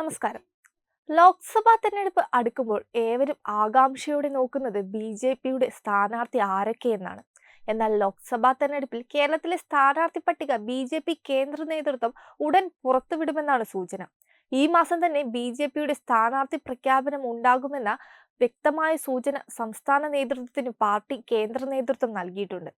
നമസ്കാരം. ലോക്സഭാ തെരഞ്ഞെടുപ്പ് അടുക്കുമ്പോൾ ഏവരും ആകാംക്ഷയോടെ നോക്കുന്നത് ബി ജെ പിയുടെ സ്ഥാനാർത്ഥി ആരൊക്കെയെന്നാണ്. എന്നാൽ ലോക്സഭാ തെരഞ്ഞെടുപ്പിൽ കേരളത്തിലെ സ്ഥാനാർത്ഥി പട്ടിക ബി ജെ പി കേന്ദ്ര നേതൃത്വം ഉടൻ പുറത്തുവിടുമെന്നാണ് സൂചന. ഈ മാസം തന്നെ ബി ജെ പിയുടെ സ്ഥാനാർത്ഥി പ്രഖ്യാപനം ഉണ്ടാകുമെന്ന വ്യക്തമായ സൂചന സംസ്ഥാന നേതൃത്വത്തിന് പാർട്ടി കേന്ദ്ര നേതൃത്വം നൽകിയിട്ടുണ്ട്.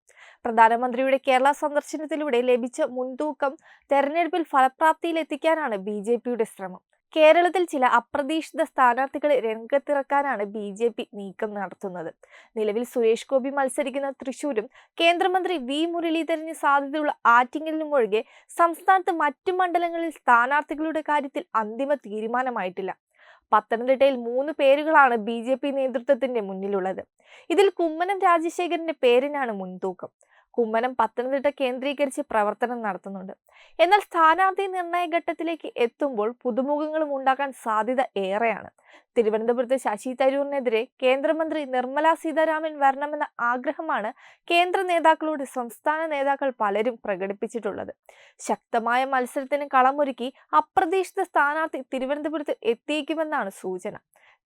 പ്രധാനമന്ത്രിയുടെ കേരള സന്ദർശനത്തിലൂടെ ലഭിച്ച മുൻതൂക്കം തെരഞ്ഞെടുപ്പിൽ ഫലപ്രാപ്തിയിലെത്തിക്കാനാണ് ബി ജെ പിയുടെ ശ്രമം. കേരളത്തിൽ ചില അപ്രതീക്ഷിത സ്ഥാനാർത്ഥികളെ രംഗത്തിറക്കാനാണ് ബി ജെ പി നീക്കം നടത്തുന്നത്. നിലവിൽ സുരേഷ് ഗോപി മത്സരിക്കുന്ന തൃശൂരും കേന്ദ്രമന്ത്രി വി മുരളീധരന് സാധ്യതയുള്ള ആറ്റിങ്ങലിനും ഒഴികെ സംസ്ഥാനത്ത് മറ്റു മണ്ഡലങ്ങളിൽ സ്ഥാനാർത്ഥികളുടെ കാര്യത്തിൽ അന്തിമ തീരുമാനമായിട്ടില്ല. പത്തനംതിട്ടയിൽ മൂന്ന് പേരുകളാണ് ബി ജെ പി നേതൃത്വത്തിന്റെ മുന്നിലുള്ളത്. ഇതിൽ കുമ്മനം രാജശേഖരന്റെ പേരിനാണ് മുൻതൂക്കം. കുമ്മനം പത്തനംതിട്ട കേന്ദ്രീകരിച്ച് പ്രവർത്തനം നടത്തുന്നുണ്ട്. എന്നാൽ സ്ഥാനാർത്ഥി നിർണയ ഘട്ടത്തിലേക്ക് എത്തുമ്പോൾ പുതുമുഖങ്ങളും ഉണ്ടാക്കാൻ സാധ്യത ഏറെയാണ്. തിരുവനന്തപുരത്ത് ശശി തരൂരിനെതിരെ കേന്ദ്രമന്ത്രി നിർമ്മല സീതാരാമൻ വരണമെന്ന ആഗ്രഹമാണ് കേന്ദ്ര നേതാക്കളോട് സംസ്ഥാന നേതാക്കൾ പലരും പ്രകടിപ്പിച്ചിട്ടുള്ളത്. ശക്തമായ മത്സരത്തിന് കളമൊരുക്കി അപ്രതീക്ഷിത സ്ഥാനാർത്ഥി തിരുവനന്തപുരത്ത് എത്തിയേക്കുമെന്നാണ് സൂചന.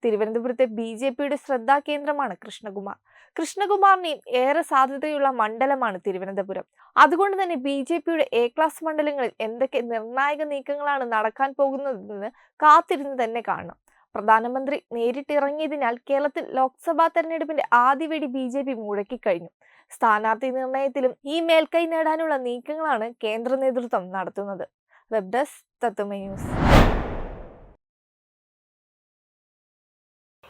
തിരുവനന്തപുരത്തെ ബി ജെ പിയുടെ ശ്രദ്ധാകേന്ദ്രമാണ് കൃഷ്ണകുമാർ. കൃഷ്ണകുമാറിനെയും ഏറെ സാധ്യതയുള്ള മണ്ഡലമാണ് തിരുവനന്തപുരം. അതുകൊണ്ട് തന്നെ ബി ജെ പിയുടെ എ ക്ലാസ് മണ്ഡലങ്ങളിൽ എന്തൊക്കെ നിർണായക നീക്കങ്ങളാണ് നടക്കാൻ പോകുന്നതെന്ന് കാത്തിരുന്ന് തന്നെ കാണണം. പ്രധാനമന്ത്രി നേരിട്ടിറങ്ങിയതിനാൽ കേരളത്തിൽ ലോക്സഭാ തെരഞ്ഞെടുപ്പിന്റെ ആദ്യ വെടി ബി ജെ പി മുഴക്കിക്കഴിഞ്ഞു. സ്ഥാനാർത്ഥി നിർണയത്തിലും ഈ മേൽക്കൈ നേടാനുള്ള നീക്കങ്ങളാണ് കേന്ദ്ര നേതൃത്വം നടത്തുന്നത്. വെബ് ഡെസ്ക് തത്തുമ ന്യൂസ്.